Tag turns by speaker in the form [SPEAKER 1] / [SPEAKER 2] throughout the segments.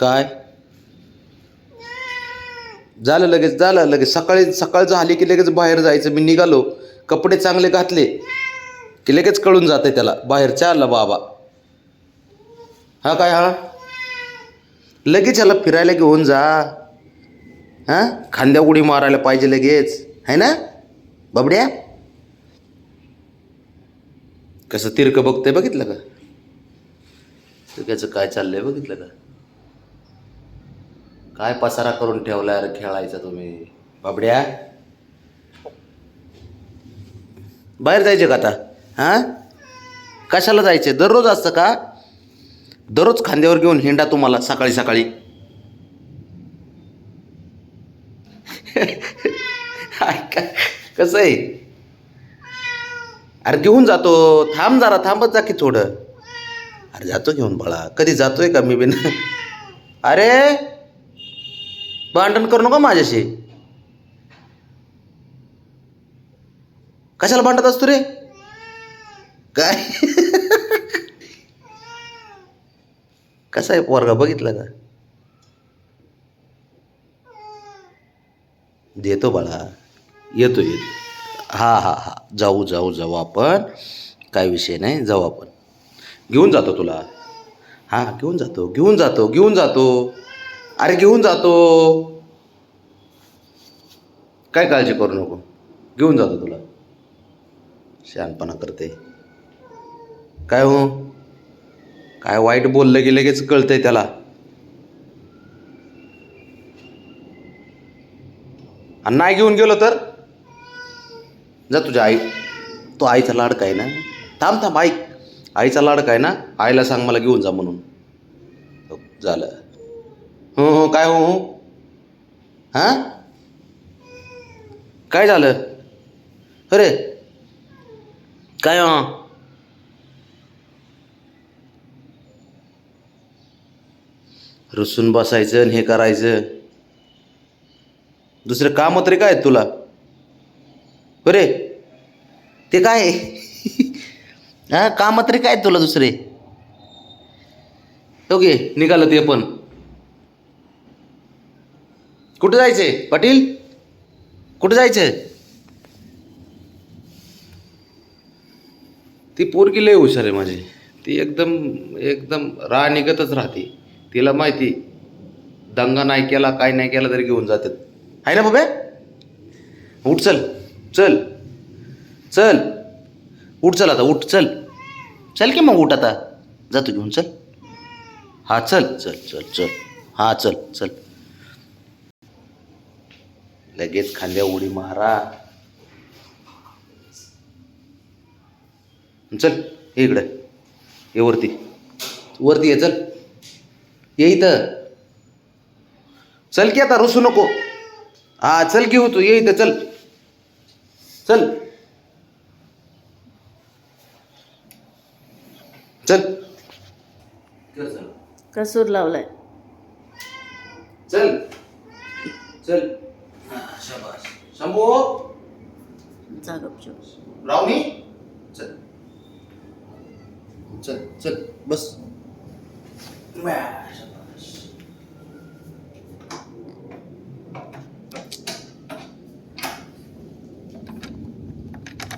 [SPEAKER 1] काय? झालं लगेच झालं लगेच. सकाळी सकाळ झाली की लगेच बाहेर जायचं. मी निघालो. कपडे चांगले घातले की लगेच कळून जाते त्याला. बाहेरच्या आला बाबा. हा काय हा? लगेच याला फिरायला घेऊन जा. हां? खांद्या उडी मारायला पाहिजे लगेच. है ना? बाबड्या? कसं तिरकं बघतंय बघितलं का? त्याचं काय चाललंय बघितलं का? काय पसारा करून ठेवला अरे खेळायचा तुम्ही? बाबड्या? बाहेर जायचे का आता? हां? कशाला जायचे? दररोज असतं का? दररोज खांद्यावर घेऊन हिंडा तुम्हाला सकाळी सकाळी. कसं आहे? अरे घेऊन जातो. थांब जरा थांबत जा की थोडं. अरे जातो घेऊन बाळा. कधी जातोय का मी बिन? अरे! भांडण करू नका माझ्याशी. कशाला भांडत असतो रे? काय? कसा आहे पोरगा बघितलं का? देतो बाळा. येतो येतो. हा हा हा. जाऊ जाऊ जाऊ आपण. काय विषय नाही जाऊ आपण. घेऊन जातो तुला. हां घेऊन जातो घेऊन जातो घेऊन जातो. अरे घेऊन जातो. काय काळजी करू नको. घेऊन जातो तुला. शहाणपणा करते. काय हो? काय वाईट बोललं की लगेच कळतंय त्याला. आणि नाही घेऊन गेलो तर? जा तुझ्या आई तो आईचा लाडका आहे ना? थांब थांब ऐक. आईचा लाडका आहे ना? आईला सांग मला घेऊन जा म्हणून. हो, झालं. हो हो काय हो हो? हां? काय झालं? अरे काय हो? रुसून बसायचं आणि हे करायचं. दुसरं काम तरी काय तुला? अरे ते काय? आहे? हा काम तरी काय तुला दुसरे? ओके निघालं ते पण. कुठं जायचंय? पाटील? कुठं जायचंय? ती पोरगी लय हुशार आहे माझी. ती एकदम एकदम राह निघतच राहते. तिला माहिती दंगा नाही केला काय नाही केला तरी घेऊन जातात. आहे ना बाबा? उठ चल चल चल. उठ चल आता उठ चल. चल की मग उठ आता. जातो घेऊन चल. हां चल चल चल चल. हां चल चल. लगेच खांद्या उडी मारा. चल ये इकडं. ये वरती. वरती ये चल. ये इथं. चल की आता रुसू नको. हा चल की हो तू ये इथं चल. चल. चल.
[SPEAKER 2] कसूर लावलाय.
[SPEAKER 1] चल. चल. हा, शंभू
[SPEAKER 2] जा गपचूप
[SPEAKER 1] रावणी चल. चल चल बस.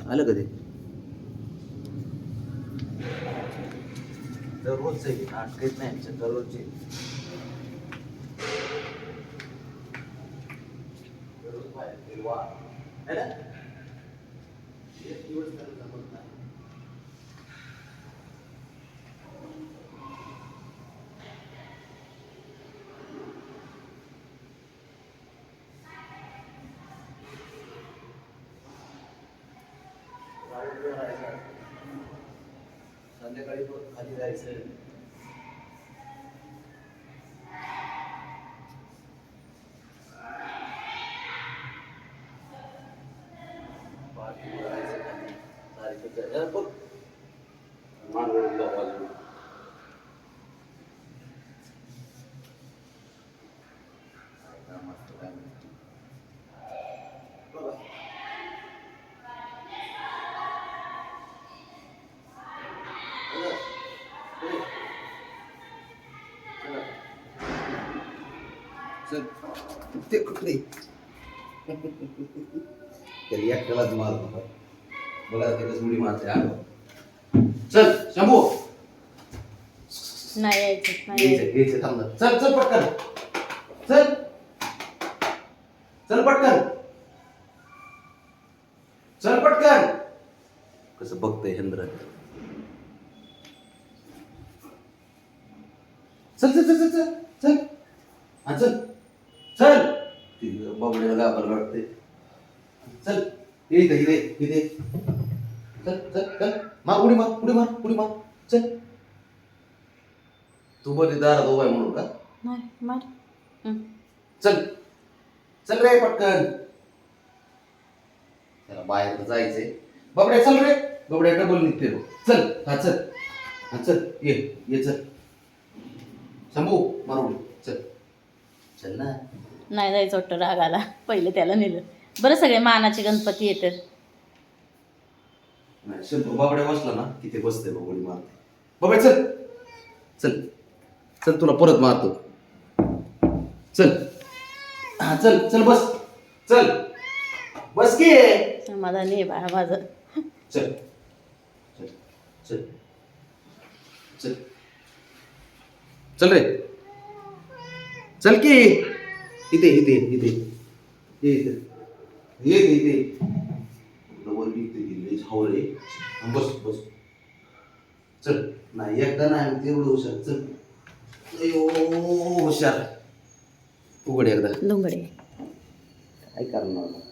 [SPEAKER 1] आलं कधी दररोजच आहे नाटकच नाही दररोजचे. दररोज बाहेर फिरवा. है ना? एक दिवस त्याला जमत नाही. संध्याकाळी खाली जायचं पार्टी करायचं खाली. तारीखेच्या ह्या बघ. الله उभा ते कुठे त्याला एकट्यालाच मार त्याच्याच मुली मारते चल शंभू.
[SPEAKER 2] नाही यायचं नाही
[SPEAKER 1] घ्यायचं
[SPEAKER 2] यायचं.
[SPEAKER 1] घ्यायचं थांब ना. चल चल पटकन. चल. चल पटकन. चल पटकन. कसं बघतंय हेंद्र चल चल चल चल चल चल. हा चल. चल. ती बाबड्याला गाबर वाटते चल. ये इथे इथे इथे. चल चल चल. मार उडी मार उडी मार उडी मार. चल. तू बोलली दारात उभा आहे म्हणून का?
[SPEAKER 2] नाही मार. हं.
[SPEAKER 1] चल. चल रे पटकन. त्याला बाहेर जायचंय. बाबड्या चल रे. बाबड्या डबल निघते बघ. चल. हा चल. हा चल. ये ये चल. शंभू मारू चल. चल ना.
[SPEAKER 2] नाही जायचं वाटतं रागाला. पहिले त्याला नेलं. बरं सगळे मानाचे गणपती येतात
[SPEAKER 1] नाही शंभू बाबड्या बसला ना तिथे बसते बघ उडी मारते. बाबड्या चल चल चल तुला परत मारतो. चल. हा चल चल बस. चल बस की.
[SPEAKER 2] समाधानी आहे बाळा माझं.
[SPEAKER 1] चल चल चल चल. चल रे. चल की. इथे इथे इथे. ये इथे. ये इथे इथे. डबल इथे गेली हाव रे बस बस. चल. नाही एकदा नाही तेवढं हुशार. चल. अयो हुशार. उघड एकदा.
[SPEAKER 2] डोंगडे
[SPEAKER 1] काय करणार?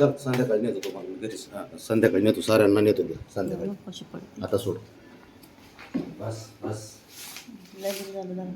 [SPEAKER 1] तर संध्याकाळी नेतो तुम्हाला. घरी हा, संध्याकाळी नेतो. साऱ्यांना नेतो मी. संध्याकाळी.
[SPEAKER 2] कशी पडते
[SPEAKER 1] आता सोड. बस बस.
[SPEAKER 2] लगेच झालं झालं